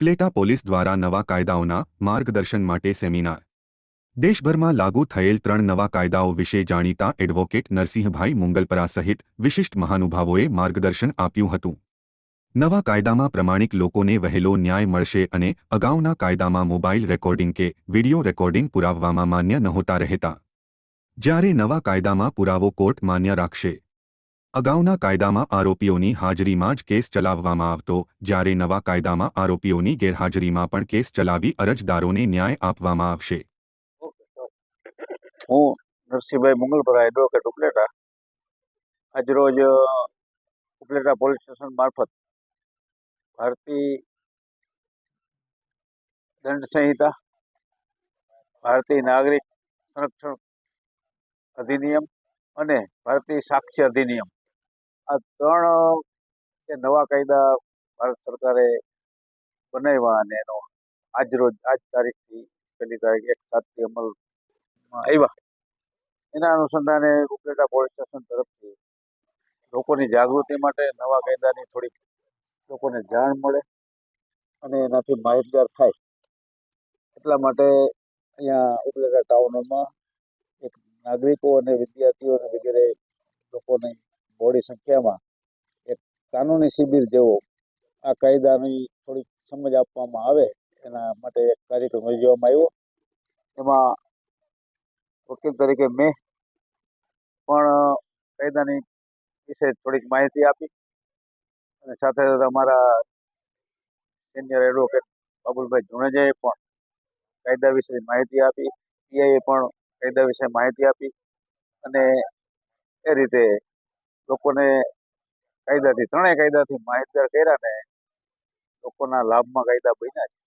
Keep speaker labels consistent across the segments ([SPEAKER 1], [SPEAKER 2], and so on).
[SPEAKER 1] Upleta police દ્વારા નવા કાયદાઓના માર્ગદર્શન માટે સેમિનાર. દેશભરમાં લાગુ થયેલ ત્રણ નવા કાયદાઓ વિશે જાણીતા એડવોકેટ નરસિંહભાઈ મુંગલપરા સહિત વિશિષ્ટ મહાનુભાવોએ માર્ગદર્શન આપ્યું હતું. નવા કાયદામાં પ્રમાણિક લોકોને વહેલો ન્યાય મળશે અને અગાઉના કાયદામાં મોબાઈલ રેકોર્ડિંગ કે વિડિયો રેકોર્ડિંગ પુરાવવામાં માન્ય નહોતા રહેતા. જ્યારે નવા કાયદામાં પુરાવો કોર્ટ માન્ય રાખશે અગાઉના કાયદામાં આરોપીઓની હાજરીમાં જ કેસ ચલાવવામાં આવતો, જ્યારે નવા કાયદામાં આરોપીઓની ગેરહાજરીમાં પણ કેસ ચલાવી અરજદારોને ન્યાય આપવામાં આવશે.
[SPEAKER 2] હું નરસિંહભાઈ મંગલપરા એડવોકેટ ઉપલેટા. આજરોજ ઉપલેટા પોલીસ સ્ટેશન મારફત ભારતીય દંડ સંહિતા, ભારતીય નાગરિક સંરક્ષણ અધિનિયમ અને ભારતીય સાક્ષી અધિનિયમ આ ત્રણ જે નવા કાયદા ભારત સરકારે બનાવ્યા અને એનો આજ રોજ, આજ તારીખથી પહેલી તારીખ એક સાતથી અમલમાં આવ્યા. એના અનુસંધાને ઉપલેટા પોલીસ સ્ટેશન તરફથી લોકોની જાગૃતિ માટે નવા કાયદાની થોડીક લોકોને જાણ મળે અને એનાથી માહિતગાર થાય. એટલા માટે અહીંયા ઉપલેટા ટાઉનોમાં એક નાગરિકો અને વિદ્યાર્થીઓ અને વગેરે લોકોની બહોળી સંખ્યામાં એક કાનૂની શિબિર જેવો આ કાયદાની થોડીક સમજ આપવામાં આવે, એના માટે એક કાર્યક્રમ યોજવામાં આવ્યો. એમાં વકીલ તરીકે મેં પણ કાયદાની વિશે થોડીક માહિતી આપી અને સાથે સાથે અમારા સિનિયર એડવોકેટ બાબુલભાઈ જુણેજાએ પણ કાયદા વિશે માહિતી આપી. પીઆઈએ પણ કાયદા વિશે માહિતી આપી અને એ રીતે લોકોને કાયદાથી ત્રણેય કાયદાથી માહિતગાર કર્યા ને લોકોના લાભમાં કાયદા બન્યા છે.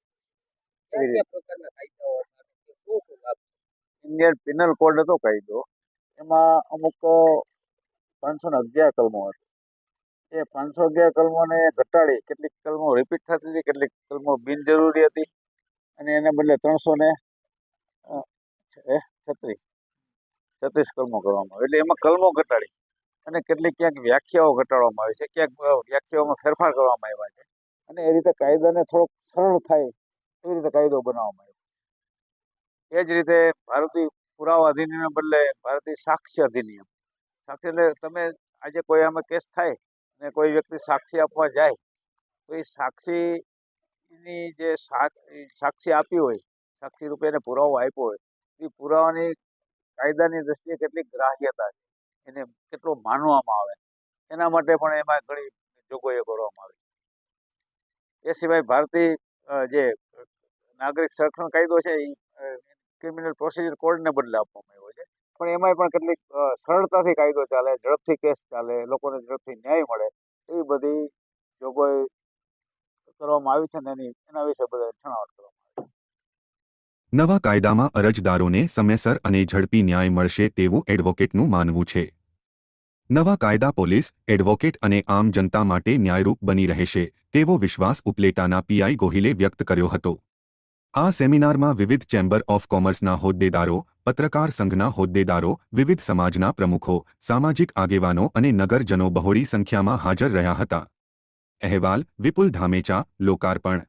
[SPEAKER 2] ઇન્ડિયન પિનલ કોડ હતો? કાયદો. એમાં અમુક પાંચસો ને અગિયાર કલમો હતી. એ પાંચસો અગિયાર કલમોને ઘટાડી કેટલીક કલમો રિપીટ થતી હતી કેટલીક કલમો બિનજરૂરી હતી. અને એને બદલે ત્રણસો ને છત્રીસ. છત્રીસ કલમો કરવામાં આવી એટલે એમાં કલમો ઘટાડી. અને કેટલીક ક્યાંક વ્યાખ્યાઓ ઘટાડવામાં આવી છે, ક્યાંક વ્યાખ્યાઓમાં ફેરફાર કરવામાં આવ્યા છે. અને એ રીતે કાયદાને થોડોક સરળ થાય એવી રીતે કાયદો બનાવવામાં આવ્યો. એ જ રીતે ભારતીય પુરાવા અધિનિયમ બદલે ભારતીય સાક્ષી અધિનિયમ. સાક્ષી એટલે તમે આજે કોઈ આમાં કેસ થાય અને કોઈ વ્યક્તિ સાક્ષી આપવા જાય, તો એ સાક્ષીની જે સાક્ષી આપી હોય, સાક્ષી રૂપે એને પુરાવો આપ્યો હોય, એ પુરાવાની કાયદાની દ્રષ્ટિએ કેટલી ગ્રાહ્યતા છે. એને કેટલો માનવામાં આવે. એના માટે પણ એમાં ઘણી જોગવાઈઓ કરવામાં આવી. એ સિવાય ભારતીય જે નાગરિક સંરક્ષણ કાયદો છે એ ક્રિમિનલ પ્રોસિજર કોડને બદલે આપવામાં આવ્યો છે. પણ એમાંય પણ કેટલીક સરળતાથી કાયદો ચાલે, ઝડપથી કેસ ચાલે, લોકોને ઝડપથી ન્યાય મળે, એવી બધી જોગવાઈ કરવામાં આવી છે ને એની, એના વિશે બધા છણાવટ કરવામાં
[SPEAKER 1] નવા કાયદામાં અરજદારોને સમયસર અને ઝડપી ન્યાય મળશે તેવું એડવોકેટનું માનવું છે. નવા કાયદા પોલીસ, એડવોકેટ અને આમ જનતા માટે ન્યાયરૂપ બની રહેશે, તેવો વિશ્વાસ ઉપલેટાના પીઆઈ ગોહિલે વ્યક્ત કર્યો હતો. આ સેમિનારમાં વિવિધ ચેમ્બર ઓફ કોમર્સના હોદ્દેદારો, પત્રકાર સંઘના હોદ્દેદારો, વિવિધ સમાજના પ્રમુખો, સામાજિક આગેવાનો અને નગરજનો બહોળી સંખ્યામાં હાજર રહ્યા હતા. અહેવાલ, વિપુલ ધામેચા, લોકાર્પણ.